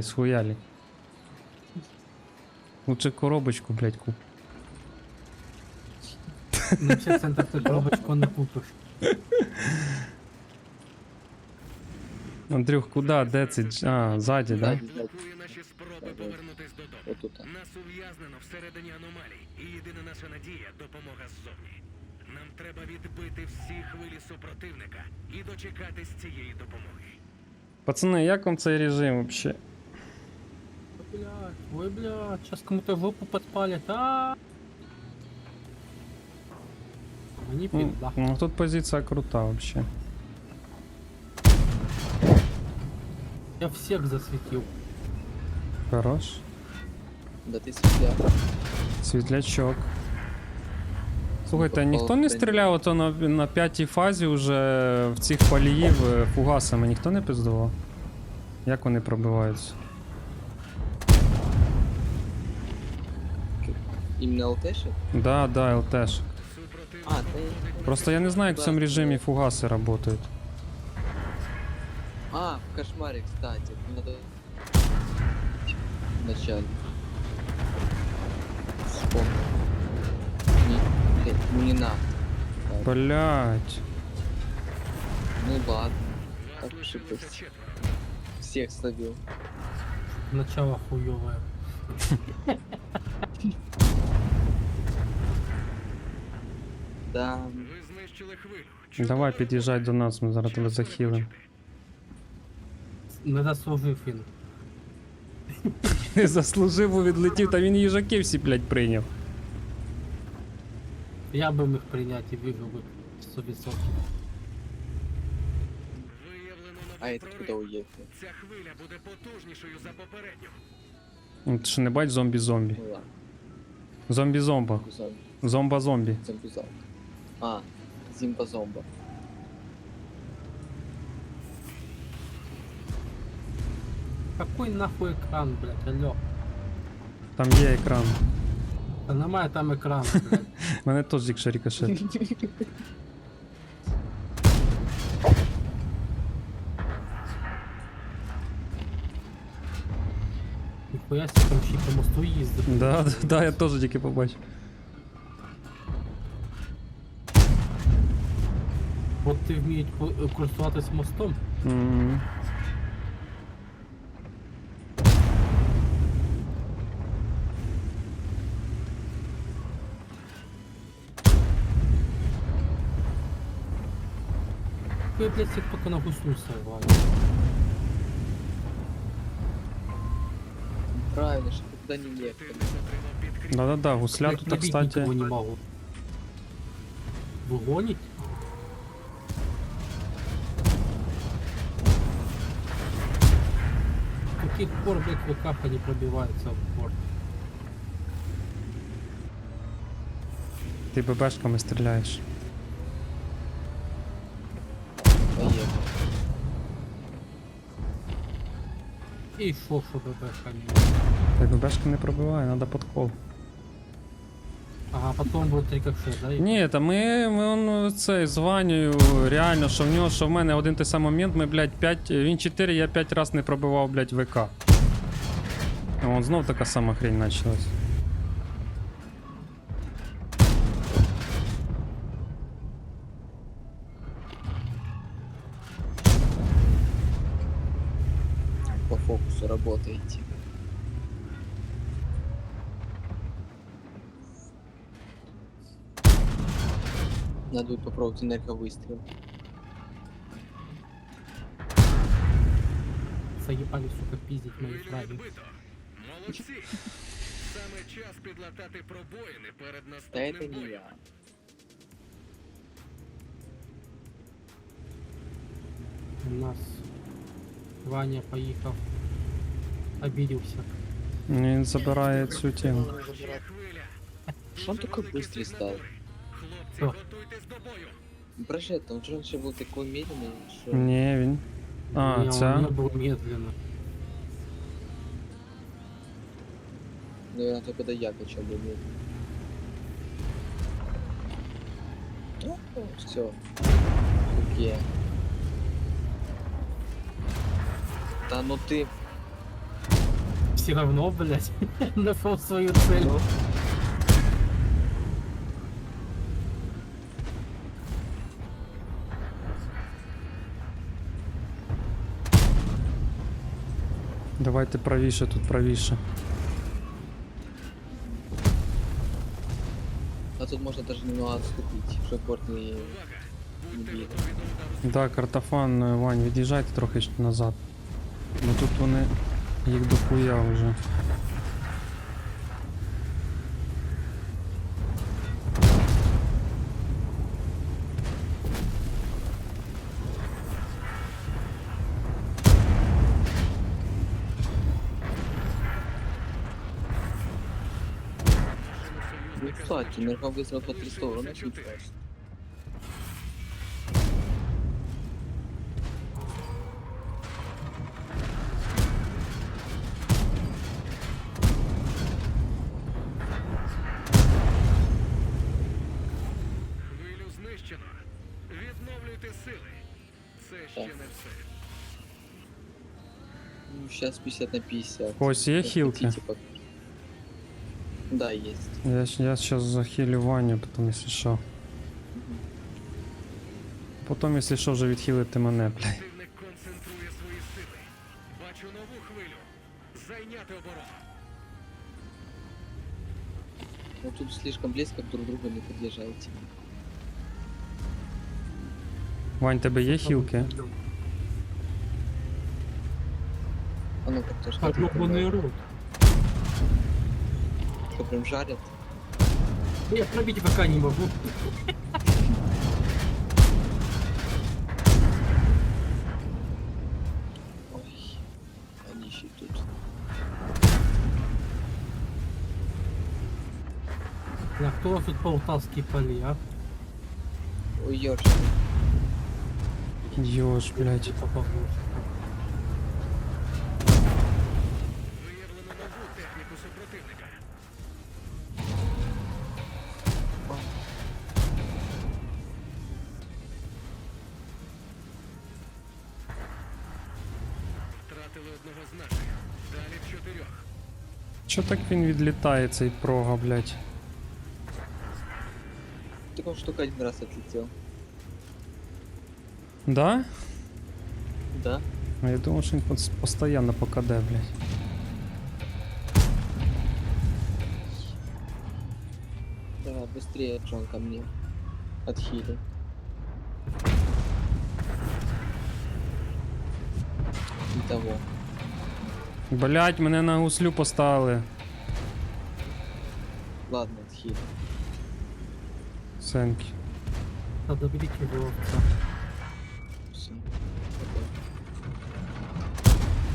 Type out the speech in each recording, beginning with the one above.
блядь, схуяли. Лучше коробочку, блядь, куп. Ну, ще центр ти коробочку не купиш. Андрюх, куда? Де це? А, ззаді, да? Блокує наші спроби повернутись додому. Отут. Нас ув'язнено всередині аномалій, і єдина наша надія допомога ззовні. Нам треба відбити всі хвилі супротивника і дочекатись цієї допомоги. Пацани, як вам цей режим вообще? Блядь, ой, блядь, сейчас кому-то жопу подпалят, а Мені Ну, пизда. ну, тут позиція крута вообще. Я всех засветил. Хорош. Да ти світля. Світлячок. Слухайте, а Попав ніхто не в стріляв ото на, на п'ятій фазі вже в цих паліїв е, фугасами, ніхто не пиздував? Як вони пробиваються? Іменно ЛТші? Да, да, ЛТш. Супротивник А, ти... Просто я не знаю, як в цьому режимі фугаси працюють. А, в кошмаре, кстати. Надо... Вначале. Вспомнил. Не, блядь, ну не надо. Так, Блять. ну ладно. Вас Так лишилося ошибся. четверо. Всех словил. Начало хуёвое. Да, Ви знищили хвилю. Давай під'їжджай до нас, ми зараз тебе захилимо. Не заслужив він. Не заслужив, бо відлетів, та він їжаки всі, блять, прийняв. Я би міг прийняти і виграв би 100%. Виявлено а новий это куда прорив. уехал? Ця хвиля буде потужнішою за попередню. Ну, Ти що не бач зомбі-зомбі. Ну ладно, Зомбі-зомба. Зомба-зомбі. зомбузал. А, зимба-зомба. Какой нахуй екран, блядь, алло. Там є екран. Та немає там екрану, блядь. У мене теж якщо рикошет. Ніхуя себе там ще й по мосту їздив. Да, да, да, я теж тільки побачив. От ти вміють ко- користуватись мостом. М. Я, блядь, всех только на гуслю сорвали. Правильно, что туда не ехали. Противник отримав підкріплення. Да-да-да, гусля Блядь, тут, набить кстати. никого не могу. Вы гоните? С каких пор, блядь, ВК не пробивается в борт? Ти ББшками стріляєш. И шо, что ББШ не. Та ББшка не пробиває, треба подкол. Ага, потом будет рикошет, да? и- Ні, та ми, ми он, цей, з Ванею, реально, що в нього, що в мене один той самий момент, ми, блядь, 5, він 4, я 5 раз не пробивав, блядь, ВК. А вон знов така сама хрень почалась. По фокусу работаете. Надо будет попробовать энерговыстрел. Заебали, сука, пиздить мои фраги. відбито. Молодці. Саме час підлатати пробоїни перед Да наступним это не боєм. я. У нас Ваня поехал. Обиделся. Він забирає цю тему. Ще хвиля. Что он такой быстрый стал? Хлопці, Що? готуйтесь до бою. Брожет, он же раньше был такой медленный, что... Ні, він. А, Не, ця? он не был медленно. Наверное, только до я качал бы медленно. Все. Окей. Да ну ты... все равно, блядь, нашел свою цель. Ну, Давайте правіше, тут правіше. Тут можно даже немного отступить, чтобы борт не... не удару. Да, картофан, е, Вань, від'їжджайте трохи назад. Бо тут вони їх дохуя вже. Ну, кстати, Нерга выстрел по три стороны. Чотири. Хвилю знищено. Відновлюйте сили. Це ще Так. не все. Ну, сейчас 50 на 50. Ось є Как хілки? хотите пока. Да, есть. Я, я сейчас захилю Ваню, потом, якщо що. Потім, якщо що, вже відхилити мене, блядь. Противник концентрує свої сили. Бачу нову хвилю. Зайняти оборону. Но тут слишком близко друг к другу не подъезжайте. Вань, тебе є хілки? А ну как тоже А гребаный рот. Что прям жарят? Я пробить пока не могу. Ой, они еще тут. На кто тут полтавские поли, а? Ой, ёрш. Йош, блядь. Это Втратили одного з наших. Далі в чотирьох. Чо так він відлітає, цей прога, блядь? Так он штука один раз отлетел. Да? Да? А я думав, що він пос- постійно покаде, блядь. Давай, быстрее, Джон, ко мне. Отхили. Того. Блядь, мене на гуслю поставили. Ладно, отхили. Сенки. Подобрите его овца. Все.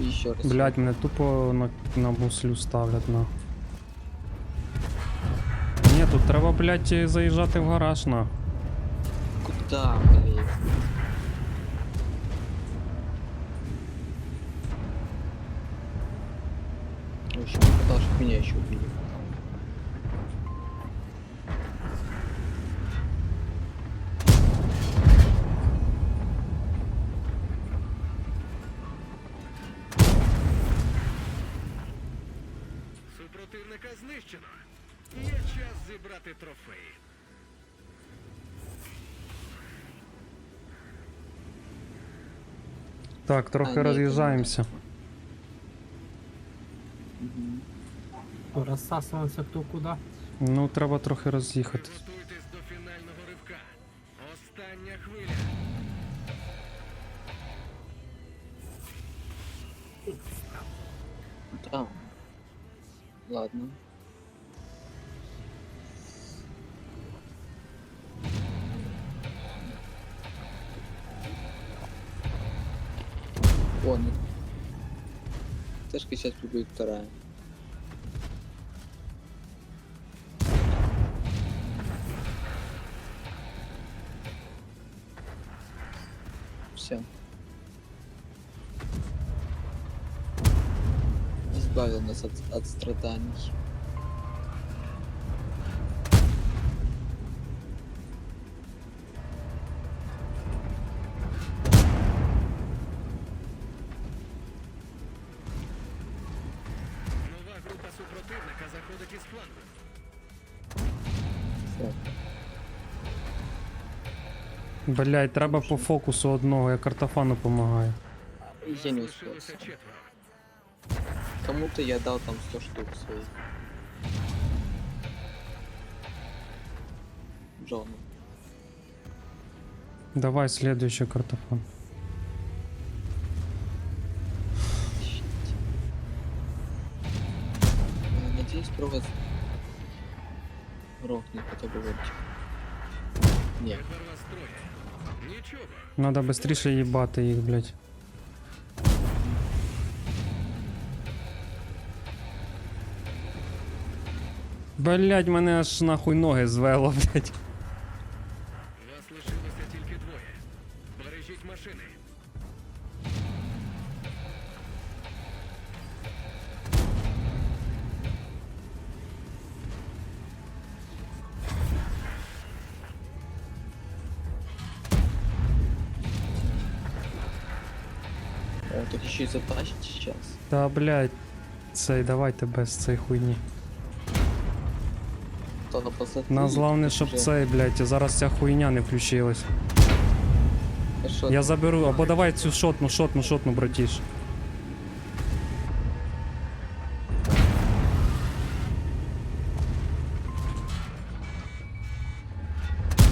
Еще раз. Блядь, мене тупо на, на гуслю ставлять на. Ні, тут треба, блядь, заїжджати в гараж на. Куда, блин? В общем, не хотел, чтобы меня еще убили. Супротивника знищено. Є час зібрати трофеї. Так, трохи А, ні, роз'їжджаємося. Что, Рассасываемся кто куда? Ну, треба трохи роз'їхати. Готуйтесь до фінального ривка. Остання хвиля. Да. Ладно. Вон. Тэшка сейчас будет вторая. Нас от, от страданий. Блять, треба по фокусу одного, я картофану допомагаю. Я не Вас Кому-то я дал там 100 штук своих. Джону. Давай следующий картофан. Щит. Э, Надеюсь, провод рохнет хотя бы вертик. Не, Тепер вас троє. Нічого. Надо быстріше їбати їх, блять. Блять, мене аж нахуй ноги звело, блять. Вас лишилося тільки двоє. Бережіть машини. тут еще и затащит сейчас. Та блять. Цей, давайте без цієї хуйні. То на посадке. Нас головне, щоб цей, блять, зараз ця хуйня не включилась. Я заберу, або давай цю шотну, шотну, шотну, братіш.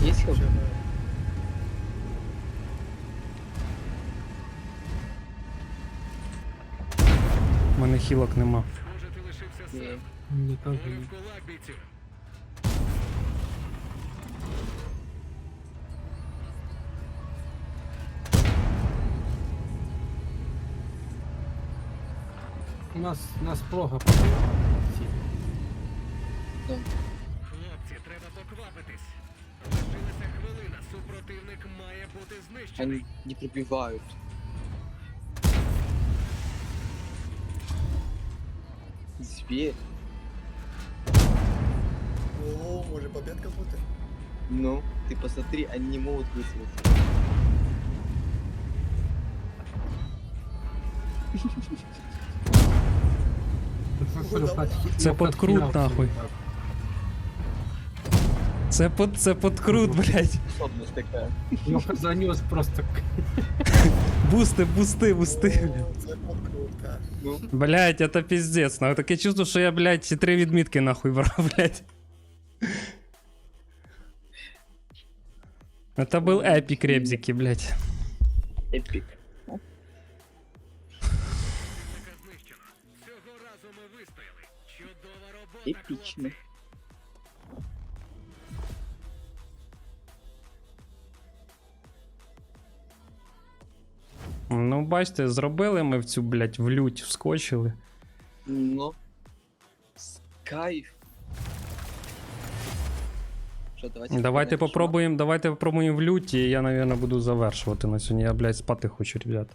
Есть хелп? У мене хілок нема. Схоже, ти лишився сам. В кулак, бійцю. У нас, у нас. Да. Хлопці, треба поквапитись. Лишилася хвилина. Супротивник має бути знищений. Они не пробивают. Зверь. О, може победка бути? Ну, ты посмотри, они не могут вызвать. Це подкрут, нахуй. Це под, це подкрут, блять. Способность такая. Його занес просто. Бусти, бусти, бусти. Це подкрутка. Ну, Блять, это пиздец. нахуй. Таке чувство, що я, блять, ці три відмітки нахуй брав, блять. Это был эпик ребзики, блять. эпик. Епічно. Ну, бачите, зробили ми в цю, блять, в лють вскочили. Ну. Кайф. Що, давайте Давайте попробуємо, давайте попробуємо в люті, і я, наверное, буду завершувати на сьогодні. Я, блять, спати хочу, ребят.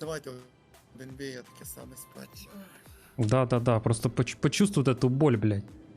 Давайте НБА я таке саме спать. Да, да, да. Просто поч- почувствуйте эту боль, блять.